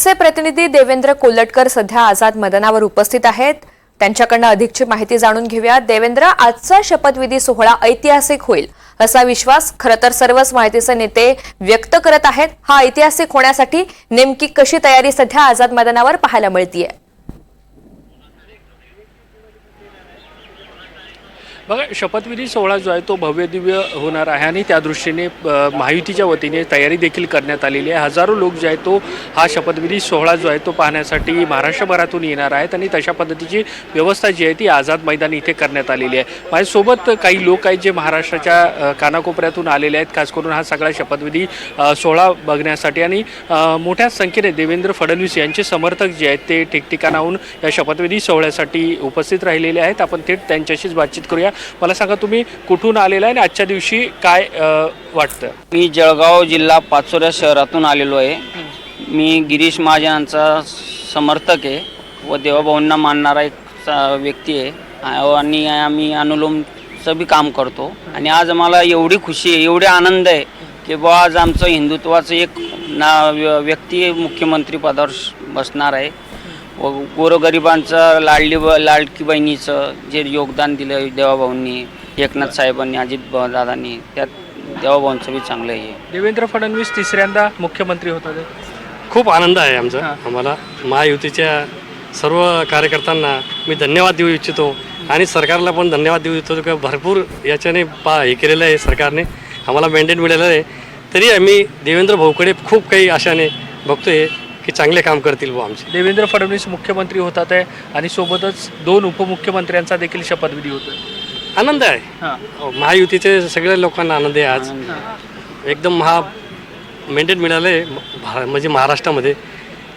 चे प्रतिनिधी देवेंद्र कोल्हटकर सध्या आझाद मदनावर उपस्थित आहेत. त्यांच्याकडनं अधिकची माहिती जाणून घेऊया. देवेंद्र आजचा शपथविधी सोहळा ऐतिहासिक होईल असा विश्वास खरं तर सर्वच माहितीचे नेते व्यक्त करत आहेत. हा ऐतिहासिक होण्यासाठी नेमकी कशी तयारी सध्या आझाद मैदानावर पाहायला मिळतीये? बघा शपथविधी सोहळा जो आहे तो भव्य दिव्य होणार आहे आणि त्या दृष्टीने महायुतीच्या वतीने तयारी देखील करण्यात आलेली आहे. हजारो लोक जे आहे तो हा शपथविधी सोहळा जो आहे तो पाहण्यासाठी महाराष्ट्रभरातून येणार आहेत आणि तशा पद्धतीची व्यवस्था जी आहे ती आझाद मैदान इथे करण्यात आलेली आहे. माझ्यासोबत काही लोक आहेत जे महाराष्ट्राच्या कानाकोपऱ्यातून आलेले आहेत. खास करून हा सगळा शपथविधी सोहळा बघण्यासाठी आणि मोठ्या संख्येने देवेंद्र फडणवीस यांचे समर्थक जे आहेत ते ठिकठिकाणाहून या शपथविधी सोहळ्यासाठी उपस्थित राहिलेले आहेत. आपण थेट त्यांच्याशीच बातचीत करूया. मला सांगा तुम्ही कुठून आलेला आहे आणि आजच्या दिवशी काय वाटतं? मी जळगाव जिल्हा पाचोऱ्या शहरातून आलेलो आहे. मी गिरीश महाजनांचा समर्थक आहे व देवाभाऊंना मानणारा एक सा- व्यक्ती आहे. आणि आम्ही अनुलोमचं बी काम करतो. आणि आज मला एवढी खुशी आहे एवढे आनंद आहे की बुवा आज आमचं हिंदुत्वाचं एक ना व्य- व्यक्ती मुख्यमंत्री पदावर श- बसणार आहे. व गोरगरिबांचं लाडली ब लाडकी बहिणीचं जे योगदान दिलं देवाभाऊंनी एकनाथ साहेबांनी अजित दादांनी त्यात देवाभाऊंचं बी चांगलं आहे. देवेंद्र फडणवीस तिसऱ्यांदा मुख्यमंत्री होतात खूप आनंद आहे आमचा. आम्हाला महायुतीच्या सर्व कार्यकर्त्यांना मी धन्यवाद देऊ इच्छितो आणि सरकारला पण धन्यवाद देऊ इच्छितो की भरपूर याच्याने पा हे केलेलं आहे सरकारने. आम्हाला मॅन्डेट मिळालेलं आहे. तरी आम्ही देवेंद्र भाऊकडे खूप काही आशाने बघतोय. की चांगले काम करतील भाऊ आमचे. देवेंद्र फडणवीस मुख्यमंत्री होतात आहे आणि सोबतच दोन उपमुख्यमंत्र्यांचा देखील शपथविधी होतोय. आनंद आहे. हां. महायुतीचे सगळ्या लोकांना आनंद आहे आज. एकदम महा मेंटेन मिळालं आहे भा म्हणजे महाराष्ट्रामध्ये.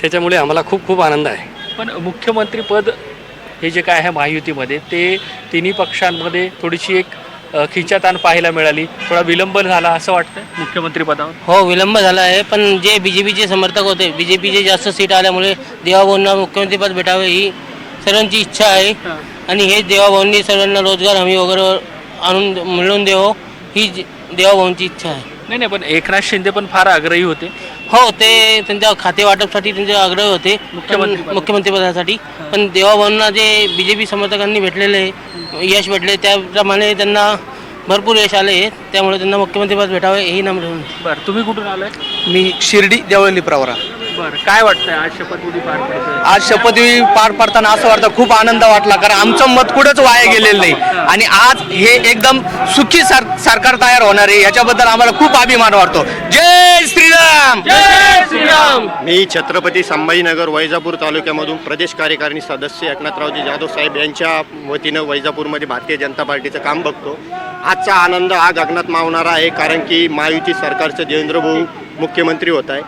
त्याच्यामुळे आम्हाला खूप खूप आनंद आहे. पण मुख्यमंत्रीपद हे जे काय आहे महायुतीमध्ये ते तिन्ही पक्षांमध्ये थोडीशी एक खिचाताण पाहायला मिळाली. थोडा विलंब झाला असं वाटतं मुख्यमंत्रीपदावर हो विलंब झाला आहे. पण जे बी जे पीचे समर्थक होते बी जे पीचे जास्त सीट आल्यामुळे देवाभाऊंना मुख्यमंत्रीपद भेटावे ही सर्वांची इच्छा आहे. आणि हे देवाभाऊंनी सर्वांना रोजगार हमी वगैरे आणून मिळवून देवो ही देवाभाऊंची इच्छा आहे. नाही नाही पण एकनाथ शिंदे पण फार आग्रही होते. हो ते त्यांच्या खाते वाटपसाठी त्यांचे आग्रह होते मुख्यमंत्री मुख्यमंत्रीपदासाठी. पण देवाभाऊंना जे बी जे पी समर्थकांनी भेटलेले यश भेटले त्याप्रमाणे त्यांना भरपूर यश आले त्यामुळे त्यांना मुख्यमंत्रीपद भेटावे ही नम्र. बरं तुम्ही कुठून आलाय? मी शिर्डी देवळली प्रवरा. बरं काय वाटतंय आज शपथविधी पार पडतोय? आज शपथविधी पार पडताना असं वाटतं खूप आनंद वाटला कारण आमचं मत कुठंच वाया गेलेलं नाही. आणि आज हे एकदम सुखी सर सरकार तयार होणार आहे याच्याबद्दल आम्हाला खूप अभिमान वाटतो. जय श्रीराम! मी छत्रपती संभाजीनगर वैजापूर तालुक्यामधून प्रदेश कार्यकारिणी सदस्य एकनाथरावजी जाधव साहेब यांच्या वतीनं वैजापूरमध्ये भारतीय जनता पार्टीचं काम बघतो. आजचा आनंद हा गगनात मावणारा आहे कारण की महायुती सरकारचं देवेंद्र भाऊ मुख्यमंत्री होत आहे.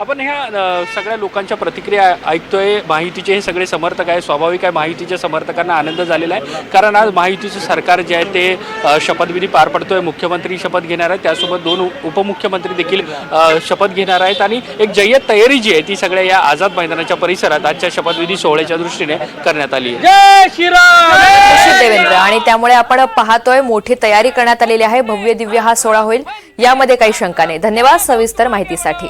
आपण ह्या सगळ्या लोकांच्या प्रतिक्रिया ऐकतोय. महायुतीचे हे सगळे समर्थक आहे स्वाभाविक आहे महायुतीच्या समर्थकांना आनंद झालेला आहे. कारण आज महायुतीचं सरकार जे आहे ते शपथविधी पार पडतोय. मुख्यमंत्री शपथ घेणार आहेत. त्यासोबत दोन उपमुख्यमंत्री देखील शपथ घेणार आहेत. आणि एक जय्यत तयारी जी आहे ती सगळ्या या आझाद मैदानाच्या परिसरात आजच्या शपथविधी सोहळ्याच्या दृष्टीने करण्यात आली आहे. देवेंद्र आणि त्यामुळे आपण पाहतोय मोठी तयारी करण्यात आलेली आहे. भव्य दिव्य हा सोहळा होईल. यामध्ये काही शंका नाही. धन्यवाद सविस्तर माहितीसाठी.